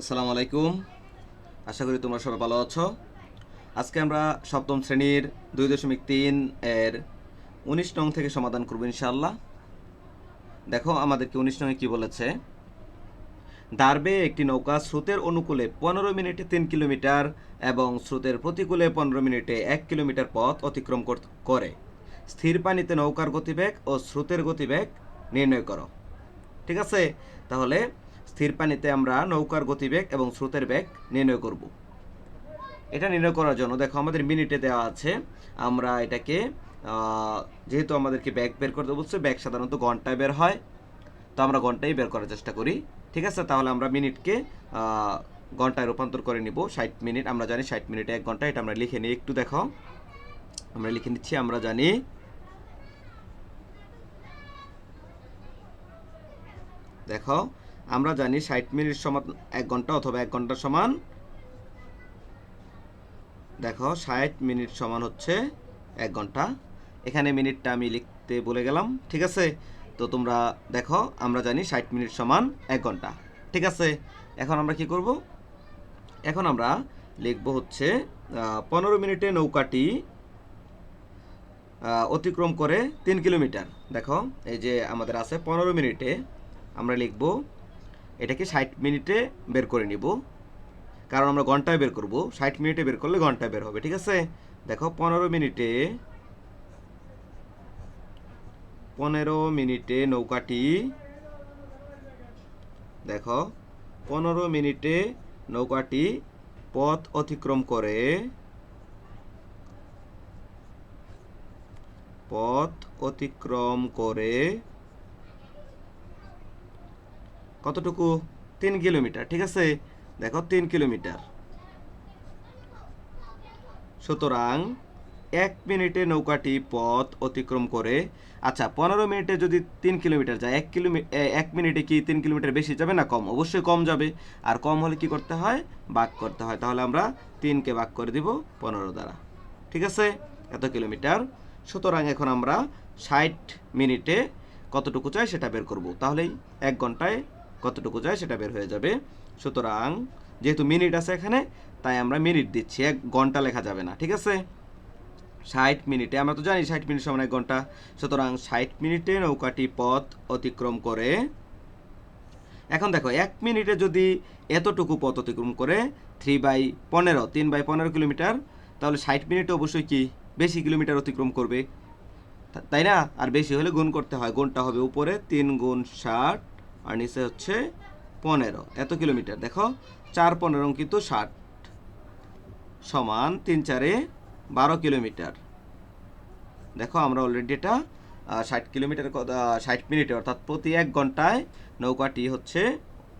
আসসালামু আলাইকুম। আশা করি তোমরা সবাই ভালো আছো। আজকে আমরা সপ্তম শ্রেণির দুই দশমিক তিন এর উনিশ নং থেকে সমাধান করব ইনশাল্লাহ দেখো, আমাদেরকে উনিশ নংয়ে কি বলেছে? দাঁড়বে একটি নৌকা স্রোতের অনুকূলে পনেরো মিনিটে তিন কিলোমিটার এবং স্রোতের প্রতিকূলে পনেরো মিনিটে এক কিলোমিটার পথ অতিক্রম কর- করে। স্থির পানিতে নৌকার গতিবেগ ও স্রোতের গতিবেগ নির্ণয় করো। ঠিক আছে? তাহলে স্থির পানিতে আমরা নৌকার গতিবেগ এবং স্রোতের বেগ নির্ণয় করব। এটা নির্ণয় করার জন্য, দেখো আমাদের মিনিটে দেওয়া আছে, আমরা এটাকে যেহেতু আমাদেরকে ব্যাগ বের করতে বলছে, ব্যাগ সাধারণত ঘন্টায় বের হয়, তো আমরা ঘন্টায় বের করার চেষ্টা করি। ঠিক আছে? তাহলে আমরা মিনিটকে ঘন্টায় রূপান্তর করে নিব, ষাট মিনিট, আমরা জানি ষাট মিনিটে এক ঘণ্টা, এটা আমরা লিখে নিই একটু, দেখো। আমরা লিখে নিচ্ছি, আমরা জানি দেখো আমরা জানি ষাট মিনিট সমান এক ঘণ্টা অথবা এক ঘণ্টা সমান, দেখো ষাট মিনিট সমান হচ্ছে এক ঘণ্টা। এখানে মিনিটটা আমি লিখতে বলে গেলাম, ঠিক আছে? তো তোমরা দেখো, আমরা জানি ষাট মিনিট সমান এক ঘণ্টা, ঠিক আছে? এখন আমরা কি করব? এখন আমরা লিখব হচ্ছে পনেরো মিনিটে নৌকাটি অতিক্রম করে তিন কিলোমিটার। দেখো, এই যে আমাদের আছে পনেরো মিনিটে, আমরা লিখব এটাকে ষাট মিনিটে বের করে নিব। কারণ আমরা ঘন্টায় বের করব। ষাট মিনিটে বের করলে ঘন্টায় বের হবে, ঠিক আছে? দেখো, পনেরো মিনিটে পনেরো মিনিটে নৌকাটি, দেখো, পনেরো মিনিটে নৌকাটি পথ অতিক্রম করে, পথ অতিক্রম করে কতটুকু? তিন কিলোমিটার, ঠিক আছে? দেখো, তিন কিলোমিটার। সুতরাং এক মিনিটে নৌকাটি পথ অতিক্রম করে আচ্ছা পনেরো মিনিটে যদি তিন কিলোমিটার যায়, এক কিলোমিটার এক মিনিটে কি তিন কিলোমিটার বেশি যাবে না কম? অবশ্যই কম যাবে। আর কম হলে কি করতে হয়? ভাগ করতে হয়। তাহলে আমরা তিনকে ভাগ করে দিব পনেরো দ্বারা। ঠিক আছে? এত কিলোমিটার। সুতরাং এখন আমরা ষাট মিনিটে কতটুকু চাই সেটা বের করব। তাহলেই এক ঘন্টায় কতটুকু যায় সেটা বের হয়ে যাবে। সুতরাং যেহেতু মিনিট আছে এখানে, তাই আমরা মিনিট দিচ্ছি, এক ঘণ্টা লেখা যাবে না, ঠিক আছে? ষাট মিনিটে, আমরা তো জানি ষাট মিনিট সমান এক ঘণ্টা। সুতরাং ষাট মিনিটে নৌকাটি পথ অতিক্রম করে, এখন দেখো, এক মিনিটে যদি এতটুকু পথ অতিক্রম করে থ্রি বাই পনেরো, তিন বাই পনেরো কিলোমিটার, তাহলে ষাট মিনিটে অবশ্যই কি? বেশি কিলোমিটার অতিক্রম করবে। তাই না? আর বেশি হলে গুণ করতে হয়, গুণটা হবে উপরে, তিন গুণ ষাট আর নিচে হচ্ছে পনেরো। এত কিলোমিটার, দেখো? চার পনেরো কিন্তু ষাট সমান তিন চারে বারো কিলোমিটার। দেখো, আমরা অলরেডি এটা ষাট কিলোমিটার ষাট মিনিটে, অর্থাৎ প্রতি এক ঘন্টায় নৌকাটি হচ্ছে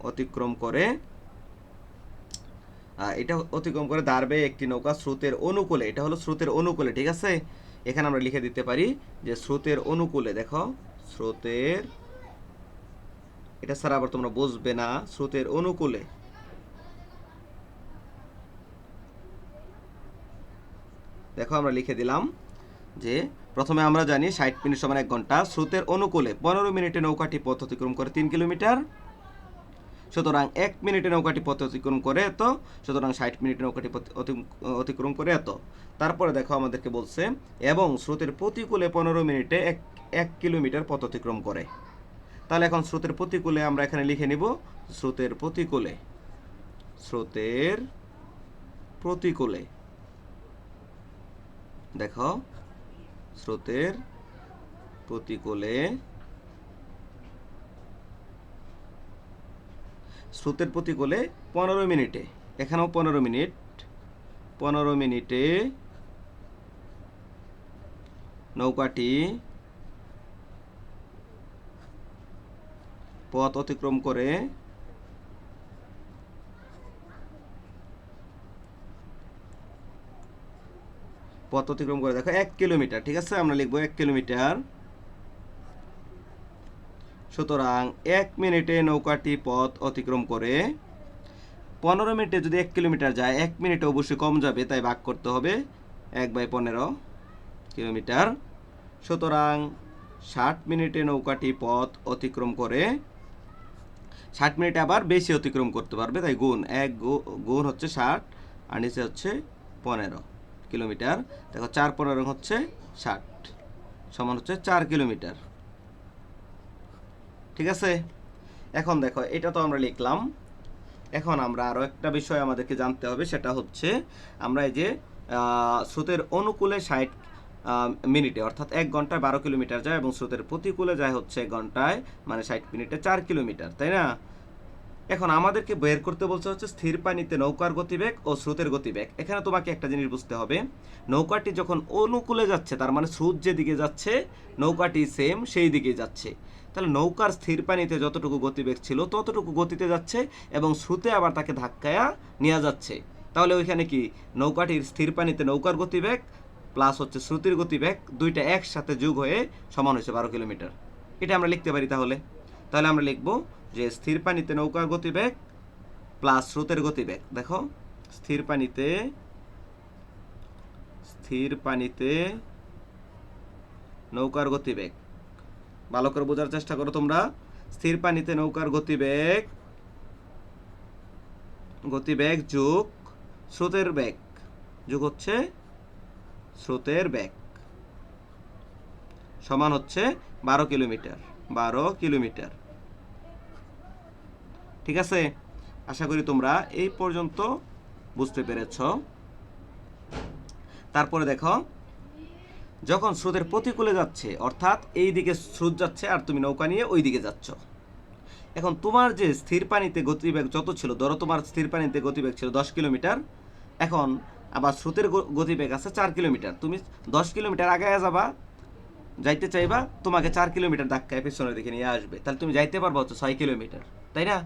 অতিক্রম করে এটা অতিক্রম করে দাঁড়বে একটি নৌকা স্রোতের অনুকূলে। এটা হলো স্রোতের অনুকূলে, ঠিক আছে? এখানে আমরা লিখে দিতে পারি যে স্রোতের অনুকূলে, দেখো, স্রোতের এটা ছাড়া আবার তোমরা বুঝবে না স্রোতের অনুকূলে। দেখো আমরা লিখে দিলাম যে, প্রথমে আমরা জানি ষাট মিনিট সমান এক ঘণ্টা, স্রোতের অনুকূলে পনেরো মিনিটে নৌকাটি পথ অতিক্রম করে তিন কিলোমিটার। সুতরাং এক মিনিটে নৌকাটি পথ অতিক্রম করে এত, সুতরাং ষাট মিনিটে নৌকাটি অতিক্রম করে এত। তারপরে দেখো আমাদেরকে বলছে, এবং স্রোতের প্রতিকূলে পনেরো মিনিটে এক এক কিলোমিটার পথ অতিক্রম করে। তাহলে এখন স্রোতের প্রতিকূলে আমরা এখানে লিখে নিব, স্রোতের প্রতিকূলে স্রোতের প্রতিকূলে। দেখো, স্রোতের প্রতিকূলে স্রোতের প্রতিকূলে পনেরো মিনিটে, এখানেও পনেরো মিনিট, পনেরো মিনিটে নৌকাটি পথ অতিক্রম করে পথ অতিক্রম করে। দেখো, এক কিলোমিটার, ঠিক আছে? আমরা লিখব এক কিলোমিটার। সুতরাং এক মিনিটে নৌকাটি পথ অতিক্রম করে পনেরো মিনিটে যদি এক কিলোমিটার যায়, এক মিনিটে অবশ্যই কম যাবে, তাই ভাগ করতে হবে এক বাই পনেরো কিলোমিটার। সুতরাং ষাট মিনিটে নৌকাটি পথ অতিক্রম করে ষাট মিনিট আবার বেশি অতিক্রম করতে পারবে। তাই গুণ এক গুণ হচ্ছে ষাট, আর নিচে হচ্ছে পনেরো কিলোমিটার। দেখো চার পনেরো হচ্ছে ষাট, সমান হচ্ছে চার কিলোমিটার। ঠিক আছে? এখন দেখো, এটা তো আমরা লিখলাম। এখন আমরা আরও একটা বিষয় আমাদেরকে জানতে হবে, সেটা হচ্ছে আমরা এই যে স্রোতের অনুকূলে ষাট মিনিটে, অর্থাৎ এক ঘন্টায় বারো কিলোমিটার যায় এবং স্রোতের প্রতিকূলে যায় হচ্ছে এক ঘন্টায় মানে ষাট মিনিটে চার কিলোমিটার, তাই না? এখন আমাদেরকে বের করতে বলছে হচ্ছে স্থির পানিতে নৌকার গতিবেগ ও স্রোতের গতিবেগ। এখানে তোমাকে একটা জিনিস বুঝতে হবে, নৌকাটি যখন অনুকূলে যাচ্ছে, তার মানে স্রোত যেদিকে যাচ্ছে, নৌকাটি সেম সেই দিকে যাচ্ছে। তাহলে নৌকার স্থির পানিতে যতটুকু গতিবেগ ছিল, ততটুকু গতিতে যাচ্ছে এবং স্রোতে আবার তাকে ধাক্কায়া নিয়ে যাচ্ছে। তাহলে ওইখানে কি? নৌকাটির স্থির পানিতে নৌকার গতিবেগ প্লাস হচ্ছে শ্রুতির গতিবেগ দুইটা একসাথে যোগ হয়ে সমান হয়েছে বারো কিলোমিটার। এটা আমরা লিখতে পারি তাহলে। তাহলে আমরা লিখব যে স্থির পানিতে নৌকার গতিবেগ প্লাস স্রোতের গতিবেগ। দেখো, স্থির পানিতে স্থির পানিতে নৌকার গতিবেগ। ভালো করে বোঝার চেষ্টা করো তোমরা। স্থির পানিতে নৌকার গতিবেগ গতিবেগ যোগ স্রোতের বেগ। যোগ হচ্ছে স্রোতের বেগ। সমান হচ্ছে বারো কিলোমিটার বারো কিলোমিটার। ঠিক আছে? আশা করি তোমরা এই পর্যন্ত বুঝতে পেরেছ। তারপরে দেখো, যখন স্রোতের প্রতিকূলে যাচ্ছে, অর্থাৎ এই দিকে স্রোত যাচ্ছে আর তুমি নৌকা নিয়ে ওই দিকে যাচ্ছ। এখন তোমার যে স্থির পানিতে গতিবেগ যত ছিল, ধরো তোমার স্থির পানিতে গতিবেগ ছিল দশ কিলোমিটার, এখন আবার স্রোতের গতিবেগ আছে চার কিলোমিটার। তুমি দশ কিলোমিটার আগে যাবা, যাইতে চাইবা, তোমাকে চার কিলোমিটার ধাক্কায় পেছনের দিকে নিয়ে আসবে। তাহলে তুমি যাইতে পারবা হচ্ছে ছয় কিলোমিটার, তাই না?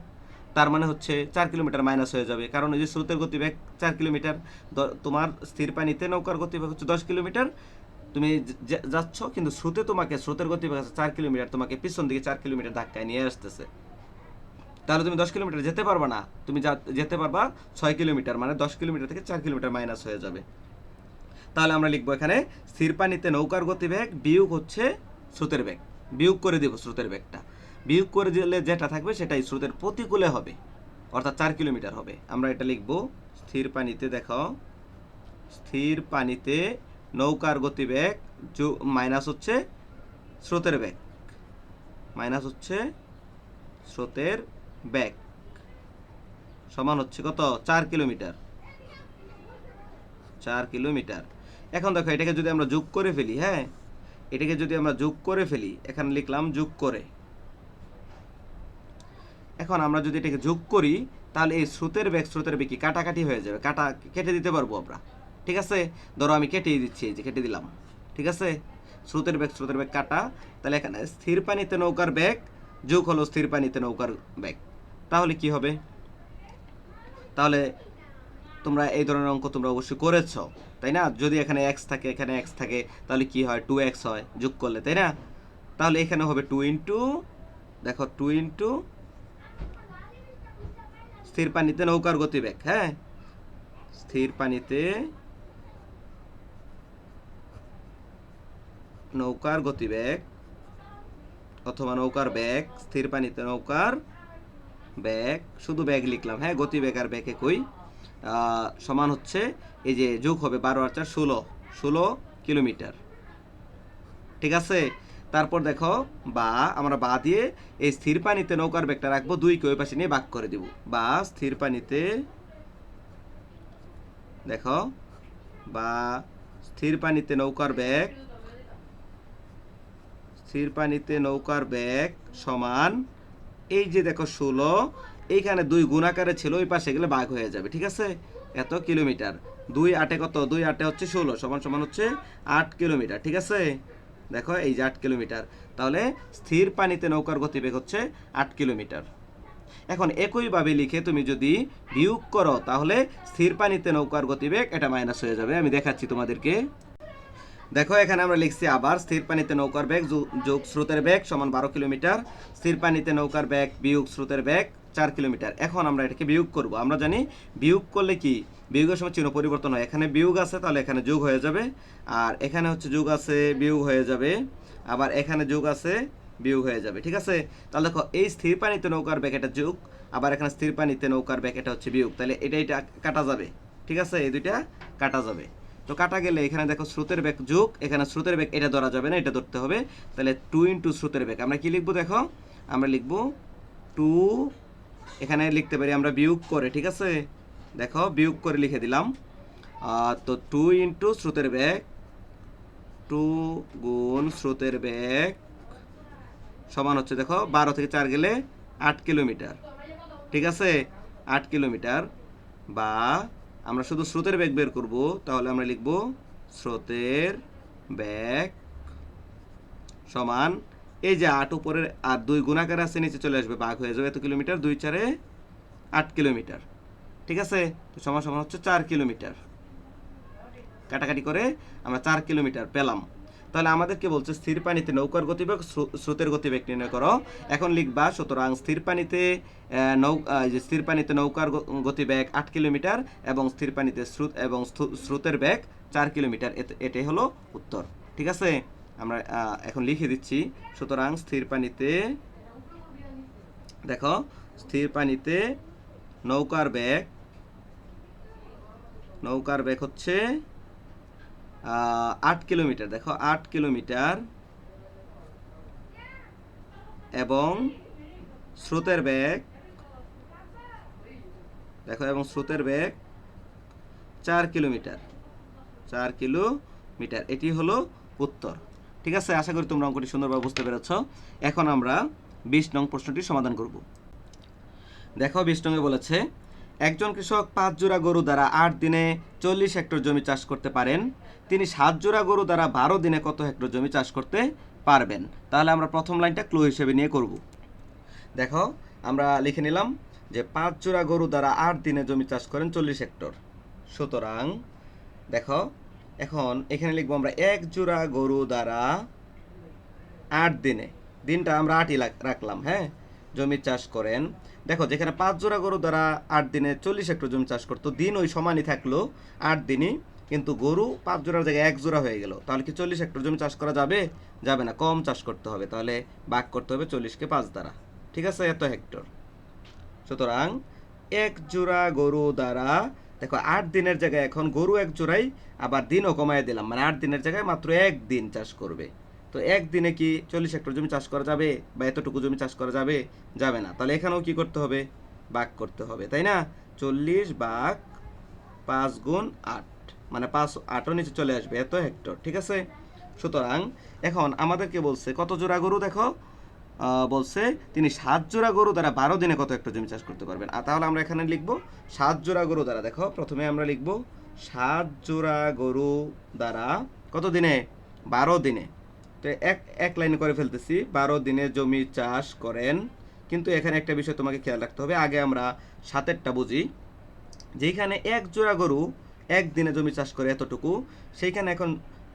তার মানে হচ্ছে চার কিলোমিটার মাইনাস হয়ে যাবে। কারণ ওই যে স্রোতের গতিবেগ চার কিলোমিটার তোমার স্থির পানিতে নৌকার গতিবেগ হচ্ছে দশ কিলোমিটার। তুমি যাচ্ছ, কিন্তু স্রোতে তোমাকে, স্রোতের গতিবেগ আছে চার কিলোমিটার, তোমাকে পিছন দিকে চার কিলোমিটার ধাক্কায় নিয়ে আসতেছে। তাহলে তুমি দশ কিলোমিটার যেতে পারবা না। তুমি যা- যেতে পারবা ছয় কিলোমিটার মানে দশ কিলোমিটার থেকে চার কিলোমিটার মাইনাস হয়ে যাবে। তাহলে আমরা লিখব এখানে স্থির পানিতে নৌকার গতিবেগ বিয়োগ হচ্ছে স্রোতের বেগ। বিয়োগ করে দিব স্রোতের বেগটা। বিয়োগ করে দিলে যেটা থাকবে সেটাই স্রোতের প্রতিকূলে হবে। অর্থাৎ চার কিলোমিটার হবে। আমরা এটা লিখব স্থির পানিতে দেখো স্থির পানিতে নৌকার গতিবেগ মাইনাস হচ্ছে স্রোতের বেগ। মাইনাস হচ্ছে স্রোতের বেগ সমান হচ্ছে কত? চার কিলোমিটার। চার কিলোমিটার। এখন দেখো, এটাকে যদি আমরা যোগ করে ফেলি হ্যাঁ? এটাকে যদি আমরা যোগ করে ফেলি, এখানে লিখলাম যোগ করে। এখন আমরা যদি এটাকে যোগ করি, তাহলে এই স্রোতের বেগ স্রোতের বেগ কাটাকাটি হয়ে যাবে? কাটা, কেটে দিতে পারব আমরা। ঠিক আছে? ধরো আমি কেটেই দিচ্ছি, এই যে কেটে দিলাম। ঠিক আছে? স্রোতের বেগ স্রোতের বেগ কাটা। তাহলে এখানে স্থির পানিতে নৌকার বেগ যোগ হলো স্থির পানিতে নৌকার বেগ তাহলে কি হবে? তাহলে তোমরা এই ধরনের অঙ্ক তোমরা অবশ্যই করেছ, তাই না? যদি এখানে এক্স থাকে, এখানে এক্স থাকে, তাহলে কি হয়? টু এক্স হয়, যোগ করলে, তাই না? তাহলে এখানে হবে টু ইন্টু দেখো টু ইন্টু স্থির পানিতে নৌকার গতিবেগ হ্যাঁ? স্থির পানিতে নৌকার গতিবেগ অথবা নৌকার বেগ, স্থির পানিতে নৌকার ব্যাগ, শুধু ব্যাগ লিখলাম। হ্যাঁ গতি বেগ আর ব্যাগ একই। সমান হচ্ছে এই যে যোগ হবে বারো আর চার, ষোলো। ষোলো কিলোমিটার। ঠিক আছে? তারপর দেখো, বা, আমরা বা দিয়ে এই স্থির পানিতে নৌকার ব্যাগটা রাখব, দুইকে ওই পাশে নিয়ে ভাগ করে দিব। বা, স্থির পানিতে, দেখো, বা, স্থির পানিতে নৌকার ব্যাগ, স্থির পানিতে নৌকার ব্যাগ সমান এই যে দেখো ষোলো, এইখানে দুই গুণাকারে ছিল, ওই পাশে গেলে ভাগ হয়ে যাবে, ঠিক আছে? এত কিলোমিটার। দুই আটে কত? দুই আটে হচ্ছে ষোলো, সমান সমান হচ্ছে আট কিলোমিটার, ঠিক আছে? দেখো, এই যে আট কিলোমিটার। তাহলে স্থির পানিতে নৌকার গতিবেগ হচ্ছে আট কিলোমিটার। এখন একইভাবে লিখে তুমি যদি বিয়োগ করো, তাহলে স্থির পানিতে নৌকার গতিবেগ এটা মাইনাস হয়ে যাবে। আমি দেখাচ্ছি তোমাদেরকে। দেখো, এখানে আমরা লিখছি আবার, স্থির পানিতে নৌকার বেগ যোগ স্রোতের বেগ সমান বারো কিলোমিটার। স্থির পানিতে নৌকার বেগ বিয়োগ স্রোতের বেগ চার কিলোমিটার। এখন আমরা এটাকে বিয়োগ করব। আমরা জানি বিয়োগ করলে কি? বিয়োগের সময় চিহ্ন পরিবর্তন হয়। এখানে বিয়োগ আছে, তাহলে এখানে যোগ হয়ে যাবে। আর এখানে হচ্ছে যোগ আছে, বিয়োগ হয়ে যাবে। আবার এখানে যোগ আছে, বিয়োগ হয়ে যাবে। ঠিক আছে? তাহলে দেখো, এই স্থির পানিতে নৌকার ব্যাগ এটা যোগ, আবার এখানে স্থির পানিতে নৌকার ব্যাগ এটা হচ্ছে বিয়োগ। তাহলে এটা এটা কাটা যাবে। ঠিক আছে? এই দুইটা কাটা যাবে। তো কাটা গেলে এখানে দেখো স্রোতের ব্যাগ যোগ, এখানে স্রোতের ব্যাগ এটা ধরা যাবে না, এটা ধরতে হবে। তাহলে টু ইন্টু স্রোতের ব্যাগ আমরা কি লিখব দেখো? আমরা লিখব টু এখানে লিখতে পারি আমরা বিয়োগ করে, ঠিক আছে? দেখো, বিয়োগ করে লিখে দিলাম। তো টু ইন্টু স্রোতের ব্যাগ টু গুণ স্রোতের ব্যাগ সমান হচ্ছে দেখো, বারো থেকে চার গেলে আট কিলোমিটার, ঠিক আছে? আট কিলোমিটার বা আমরা শুধু স্রোতের ব্যাগ বের করব, তাহলে আমরা লিখব স্রোতের ব্যাগ সমান এই যে আট উপরের আর দুই গুণাকার আছে, নিচে চলে আসবে, বাঘ হয়ে যাবে এত কিলোমিটার, দুই চারে আট কিলোমিটার। ঠিক আছে? তো সমান সমান হচ্ছে চার কিলোমিটার। কাটাকাটি করে আমরা চার কিলোমিটার পেলাম। তাহলে আমাদেরকে বলছে স্থির পানিতে নৌকার গতিবেগ স্রোতের গতিবেগ নির্ণয় করো। এখন লিখবা, সুতরাং স্থির পানিতে নৌ স্থির পানিতে নৌকার গতিবেগ আট কিলোমিটার এবং স্থির পানিতে স্রোত এবং স্রোতের বেগ চার কিলোমিটার। এটাই হলো উত্তর। ঠিক আছে? আমরা এখন লিখে দিচ্ছি, সুতরাং স্থির পানিতে, দেখো, স্থির পানিতে নৌকার বেগ নৌকার বেগ হচ্ছে আট কিলোমিটার, দেখো, আট কিলোমিটার এবং স্রোতের বেগ, দেখো, এবং স্রোতের বেগ চার কিলোমিটার চার কিলোমিটার। এটি হলো উত্তর। ঠিক আছে? আশা করি তোমরা অঙ্কটি সুন্দরভাবে বুঝতে পেরেছ। এখন আমরা বিশ নং প্রশ্নটি সমাধান করব। দেখো, বিশ নঙ্গে বলেছে একজন কৃষক পাঁচ জোড়া গরু দ্বারা আট দিনে চল্লিশ হেক্টর জমি চাষ করতে পারেন। তিনি সাত জোড়া গরু দ্বারা বারো দিনে কত হেক্টর জমি চাষ করতে পারবেন? তাহলে আমরা প্রথম লাইনটা ক্লো হিসেবে নিয়ে করব। দেখো, আমরা লিখে নিলাম যে পাঁচ জোড়া গরু দ্বারা আট দিনে জমি চাষ করেন চল্লিশ হেক্টর। সুতরাং, দেখো, এখন এখানে লিখব আমরা এক জোড়া গরু দ্বারা আট দিনে। দিনটা আমরা আটই রাখলাম হ্যাঁ? জমি চাষ করেন। দেখো, যেখানে পাঁচ জোড়া গরু দ্বারা আট দিনে চল্লিশ হেক্টর জমি চাষ করতো, দিন ওই সমানই থাকল আট দিনই। কিন্তু গরু পাঁচ জোড়ার জায়গায় এক জোড়া হয়ে গেল। তাহলে কি চল্লিশ হেক্টর জমি চাষ করা যাবে? যাবে না, কম চাষ করতে হবে। তাহলে ভাগ করতে হবে চল্লিশকে পাঁচ দ্বারা। ঠিক আছে, এত হেক্টর। সুতরাং এক জোড়া গরু দ্বারা, দেখো, আট দিনের জায়গায় এখন গরু এক জোড়াই, আবার দিনও কমায় দিলাম। মানে আট দিনের জায়গায় মাত্র এক দিন চাষ করবে। তো একদিনে কি চল্লিশ হেক্টর জমি চাষ করা যাবে বা এতটুকু জমি চাষ করা যাবে? যাবে না। তাহলে এখানেও কি করতে হবে? বাঘ করতে হবে, তাই না? চল্লিশ বাঘ পাঁচ গুণ আট মানে পাঁচ আটও নিচে চলে আসবে এত হেক্টর, ঠিক আছে? সুতরাং এখন আমাদেরকে বলছে, কত জোড়া গরু দেখো? বলছে তিনি সাত জোড়া গরু দ্বারা বারো দিনে কত একটা জমি চাষ করতে পারবেন। আর তাহলে আমরা এখানে লিখব সাত জোড়া গরু দ্বারা, দেখো, প্রথমে আমরা লিখব সাত জোড়া গরু দ্বারা কত দিনে? বারো দিনে। তো এক এক লাইনে করে ফেলতেছি। বারো দিনে জমি চাষ করেন। কিন্তু এখানে একটা বিষয় তোমাকে খেয়াল রাখতে হবে। আগে আমরা সাতেরটা বুঝি। যেখানে এক জোড়া গরু একদিনে জমি চাষ করে এতটুকু, সেইখানে এখন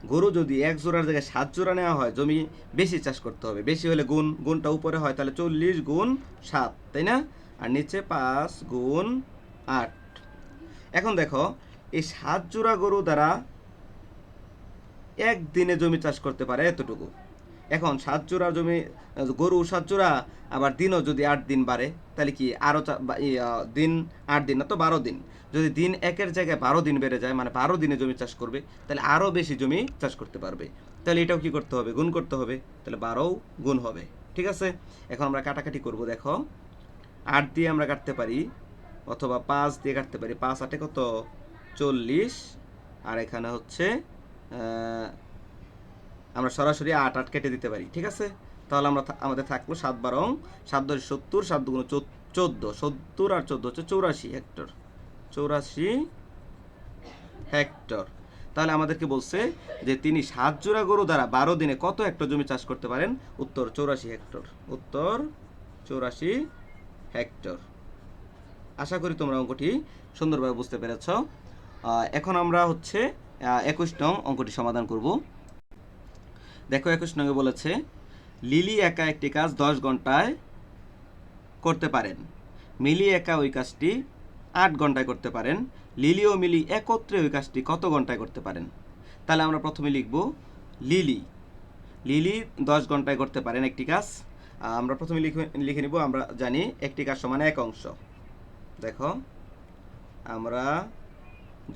গরু যদি এক জোড়ার জায়গায় সাত জোড়া নেওয়া হয়, জমি বেশি চাষ করতে হবে। বেশি হলে গুণ, গুণটা উপরে হয়, তাহলে চল্লিশ গুণ সাত, তাই না? আর নিচে পাঁচ গুণ আট। এখন দেখো, এই সাত জোড়া গরু দ্বারা একদিনে জমি চাষ করতে পারে এতটুকু। এখন সাত জোড়া জমি, গরু সাত জোড়া, আবার দিনও যদি আট দিন বাড়ে, তাহলে কি আরও দিন আট দিন না তো বারো দিন। যদি দিন একের জায়গায় বারো দিন বেড়ে যায় মানে বারো দিনে জমি চাষ করবে, তাহলে আরও বেশি জমি চাষ করতে পারবে। তাহলে এটাও কি করতে হবে? গুণ করতে হবে। তাহলে বারোও গুণ হবে। ঠিক আছে? এখন আমরা কাটাকাটি করব, দেখো। আট দিয়ে আমরা কাটতে পারি, অথবা পাঁচ দিয়ে কাটতে পারি। পাঁচ আটে কত? চল্লিশ। আর এখানে হচ্ছে আমরা সরাসরি আট আট কেটে দিতে পারি, ঠিক আছে? তাহলে আমরা আমাদের থাকল সাত বারং সাত দশ সত্তর, সাত দুগুণ চোদ্দ, সত্তর আর চোদ্দ হচ্ছে চৌরাশি হেক্টর। চৌরাশি হেক্টর। তাহলে আমাদেরকে বলছে যে তিনি সাত জোড়া গরু দ্বারা বারো দিনে কত হেক্টর জমি চাষ করতে পারেন? উত্তর চৌরাশি হেক্টর। উত্তর চৌরাশি হেক্টর। আশা করি তোমরা অঙ্কটি সুন্দরভাবে বুঝতে পেরেছ। এখন আমরা হচ্ছে একুশ নং অঙ্কটি সমাধান করব। দেখো একুশ নঙ্গে বলেছে, লিলি একা একটি কাজ দশ ঘন্টায় করতে পারেন। মিলি একা ওই কাজটি আট ঘন্টায় করতে পারেন। লিলি ও মিলি একত্রে ওই কাজটি কত ঘন্টায় করতে পারেন? তাহলে আমরা প্রথমে লিখব, লিলি। লিলি দশ ঘন্টায় করতে পারেন একটি কাজ। আমরা প্রথমে লিখে লিখে নিব, আমরা জানি একটি কাজ সমান এক অংশ। দেখো, আমরা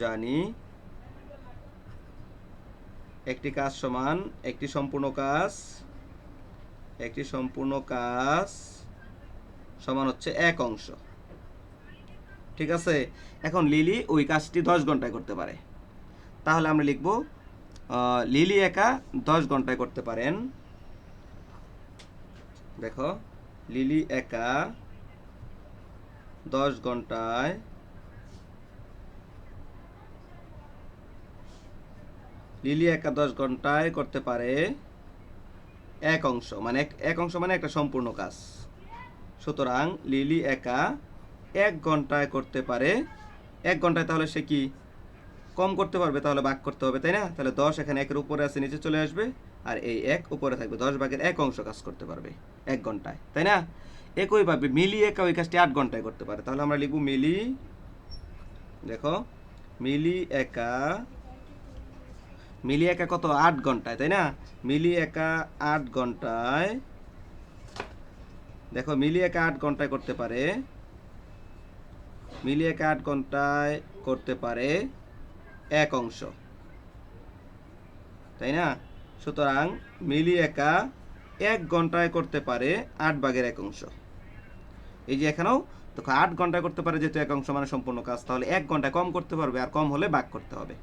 জানি একটি কাজ সমান, একটি সম্পূর্ণ কাজ, একটি সম্পূর্ণ কাজ সমান হচ্ছে এক অংশ। ঠিক আছে? এখন লিলি ওই কাজটি দশ ঘন্টায় করতে পারে। তাহলে আমরা লিখব লিলি একা দশ ঘন্টায় করতে পারেন। দেখো, লিলি একা দশ ঘন্টায় লিলি একা দশ ঘন্টায় করতে পারে এক অংশ মানে এক- এক অংশ মানে একটা সম্পূর্ণ কাজ। সুতরাং লিলি একা এক ঘন্টায় করতে পারে। এক ঘন্টায় তাহলে সে কি কম করতে পারবে? তাহলে ভাগ করতে হবে, তাই না? তাহলে দশ এখানে একের উপরে আছে, নিচে চলে আসবে, আর এই এক উপরে থাকবে। দশ ভাগের এক অংশ কাজ করতে পারবে এক ঘন্টায়, তাই না? একইভাবে মিলি একা ওই কাজটি আট ঘন্টায় করতে পারে। তাহলে আমরা লিখব মিলি, দেখো, মিলি একা মিলি একা কত? আট ঘন্টায়, তাই না? মিলি একা আট ঘন্টায়, দেখো মিলি একা আট ঘন্টায় করতে পারে মিলি একা আট ঘন্টায় করতে পারে এক অংশ, তাই না? সুতরাং মিলি একা এক ঘন্টায় করতে পারে আট ভাগের এক অংশ। এই যে এখানেও, দেখো, আট ঘন্টায় করতে পারে যেহেতু এক অংশ মানে সম্পূর্ণ কাজ, তাহলে এক ঘন্টায় কম করতে পারবে আর কম হলে ভাগ করতে হবে।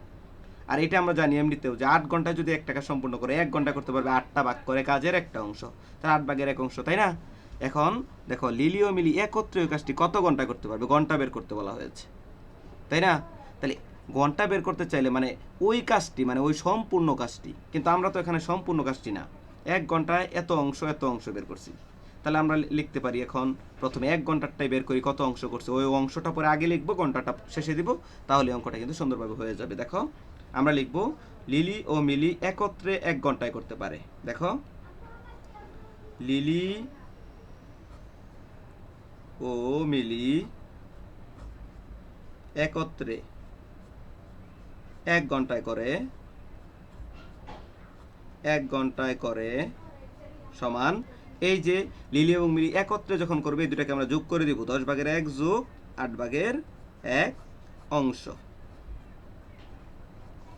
আর এটা আমরা জানি এমনিতেও যে আট ঘন্টায় যদি এক টাকা সম্পূর্ণ করে, এক ঘণ্টা করতে পারবে আটটা ভাগ করে কাজের একটা অংশ। তার আট ভাগের এক অংশ, তাই না? এখন দেখো লিলিও মিলি একত্রে ওই কাজটি কত ঘণ্টা করতে পারবে? ঘণ্টা বের করতে বলা হয়েছে। তাই না? তাহলে ঘণ্টা বের করতে চাইলে মানে ওই কাজটি মানে ওই সম্পূর্ণ কাজটি, কিন্তু আমরা তো এখানে সম্পূর্ণ কাজটি না। এক ঘন্টায় এত অংশ এত অংশ বের করছি। তাহলে আমরা লিখতে পারি এখন, প্রথমে এক ঘন্টারটাই বের করি, কত অংশ করছে? ওই অংশটা পরে আগে লিখব, ঘন্টাটা শেষে দিব, তাহলে অঙ্কটা কিন্তু সুন্দরভাবে হয়ে যাবে। দেখো আমরা লিখব, লিলি ও মিলি একত্রে এক ঘন্টায় করতে পারে। দেখো, লিলি ও মিলি একত্রে এক ঘন্টায় করে, এক ঘন্টায় করে সমান এই যে লিলি এবং মিলি একত্রে যখন করবে, এই দুটাকে আমরা যোগ করে দিব। দশ ভাগের এক যোগ আট ভাগের এক অংশ।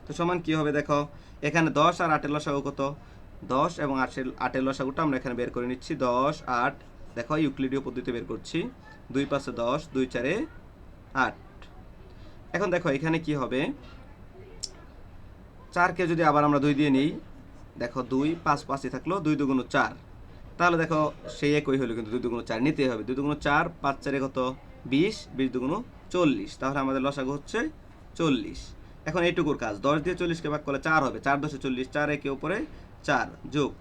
তো সমান কি হবে দেখো? এখানে দশ আর আটের লসাগু কত? দশ এবং আটের আটের লসাগুটা আমরা এখানে বের করে নিচ্ছি। দশ, আট, দেখো, ইউক্লিডীয় পদ্ধতিতে বের করছি। দুই পাশে দশ, দুই চারে আট। এখন দেখো, এখানে কি হবে? চারকে যদি আবার আমরা দুই দিয়ে নিই, দেখো, দুই পাঁচ পাঁচই থাকল, দুই দুগুণ চার। তাহলে দেখো, সেই একই হলো কিন্তু দুই দুগুণ চার, নিতেই হবে। দুই দুগুণ চার, পাঁচ চারে কত? বিশ বিশ দুগুণ চল্লিশ। তাহলে আমাদের লসাগু হচ্ছে চল্লিশ। এখন এইটুকুর কাজ। দশ দিয়ে চল্লিশকে ভাগ করলে চার হবে। চার দশে চল্লিশ, চার একে উপরে চার, যোগ।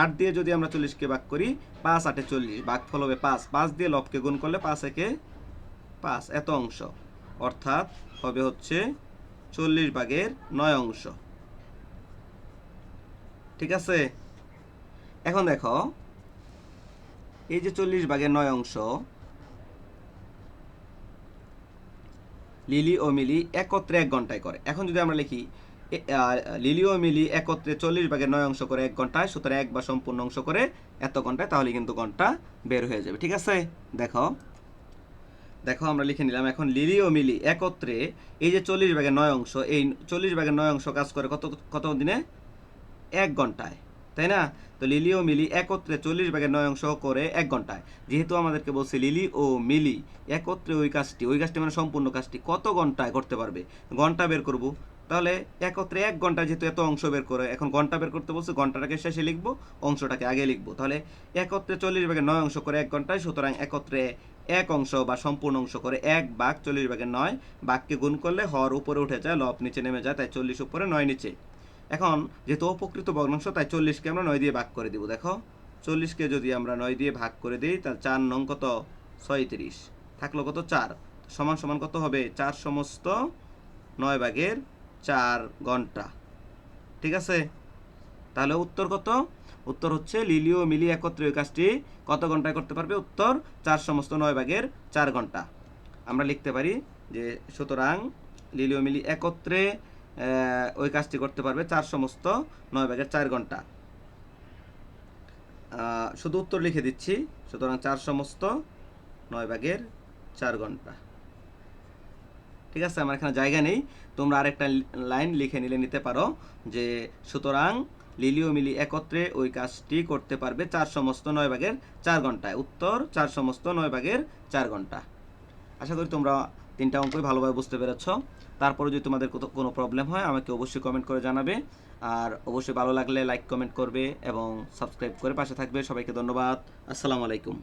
আট দিয়ে যদি আমরা চল্লিশকে ভাগ করি, পাঁচ, আটে চল্লিশ ভাগ ফল হবে পাঁচ। পাঁচ দিয়ে লবকে গুণ করলে পাঁচ একে পাঁচ, এত অংশ। অর্থাৎ হবে হচ্ছে চল্লিশ ভাগের নয় অংশ। ঠিক আছে? এখন দেখো, এই যে চল্লিশ ভাগের নয় অংশ লিলি ও মিলি একত্রে এক ঘন্টায় করে। এখন যদি আমরা লিখি লিলি ও মিলি একত্রে চল্লিশ ভাগের নয় অংশ করে এক ঘন্টায়, সুতরাং এক বা সম্পূর্ণ অংশ করে এত ঘন্টায়, তাহলে কিন্তু ঘণ্টা বের হয়ে যাবে। ঠিক আছে? দেখো। দেখো, আমরা লিখে নিলাম। এখন লিলি ও মিলি একত্রে এই যে চল্লিশ ভাগের নয় অংশ, এই চল্লিশ ভাগের নয় অংশ কাজ করে কত কত দিনে? এক ঘন্টায়। তাই না? তো লিলি ও মিলি একত্রে চল্লিশ ভাগের নয় অংশ করে এক ঘন্টায়। যেহেতু আমাদেরকে বলছে লিলি ও মিলি একত্রে ওই কাজটি ওই কাজটি মানে সম্পূর্ণ কাজটি কত ঘন্টায় করতে পারবে? ঘণ্টা বের করব। তাহলে একত্রে এক ঘণ্টা যেহেতু এত অংশ বের করে, এখন ঘণ্টা বের করতে বলছে, ঘন্টাটাকে শেষে লিখব, অংশটাকে আগে লিখব। তাহলে একত্রে চল্লিশ ভাগের নয় অংশ করে এক ঘন্টায়, সুতরাং একত্রে এক অংশ বা সম্পূর্ণ অংশ করে এক বাঘ চল্লিশ ভাগের নয় বাঘকে গুণ করলে হর উপরে উঠে যায়, লব নিচে নেমে যায়, তাই চল্লিশ উপরে নয় নিচে। এখন যেহেতু অপকৃত ভগ্নাংশ, তাই চল্লিশকে আমরা নয় দিয়ে ভাগ করে দিব, দেখো। চল্লিশকে যদি আমরা নয় দিয়ে ভাগ করে দিই, তাহলে চার নং কত? ছয়ত্রিশ। থাকল কত? চার। সমান সমান কত হবে? চার সমস্ত নয় ভাগের চার ঘণ্টা। ঠিক আছে? তাহলে উত্তর কত? উত্তর হচ্ছে লিলি ও মিলি একত্রে ওই কাজটি কত ঘন্টায় করতে পারবে? উত্তর চার সমস্ত নয় ভাগের চার ঘণ্টা। আমরা লিখতে পারি যে সুতরাং লিলি ও মিলি একত্রে ওই কাজটি করতে পারবে চার সমস্ত নয় ভাগের চার ঘণ্টা। শুধু উত্তর লিখে দিচ্ছি, সুতরাং চার সমস্ত নয় ভাগের চার ঘণ্টা। ঠিক আছে, আমার এখানে জায়গা নেই। তোমরা আরেকটা লাইন লিখে নিলে নিতে পারো যে, সুতরাং লিলিও মিলি একত্রে ওই কাজটি করতে পারবে চার সমস্ত নয় ভাগের চার ঘন্টায়। উত্তর, চার সমস্ত নয় ভাগের চার ঘণ্টা। আশা করি তোমরা তিনটা অঙ্কই ভালোভাবে বুঝতে পেরেছ। তারপরে যদি তোমাদের কোনো প্রবলেম হয়, আমাকে অবশ্যই কমেন্ট করে জানাবে। আর অবশ্যই ভালো লাগলে লাইক কমেন্ট করবে এবং সাবস্ক্রাইব করে পাশে থাকবে। সবাইকে ধন্যবাদ। আসসালামু আলাইকুম।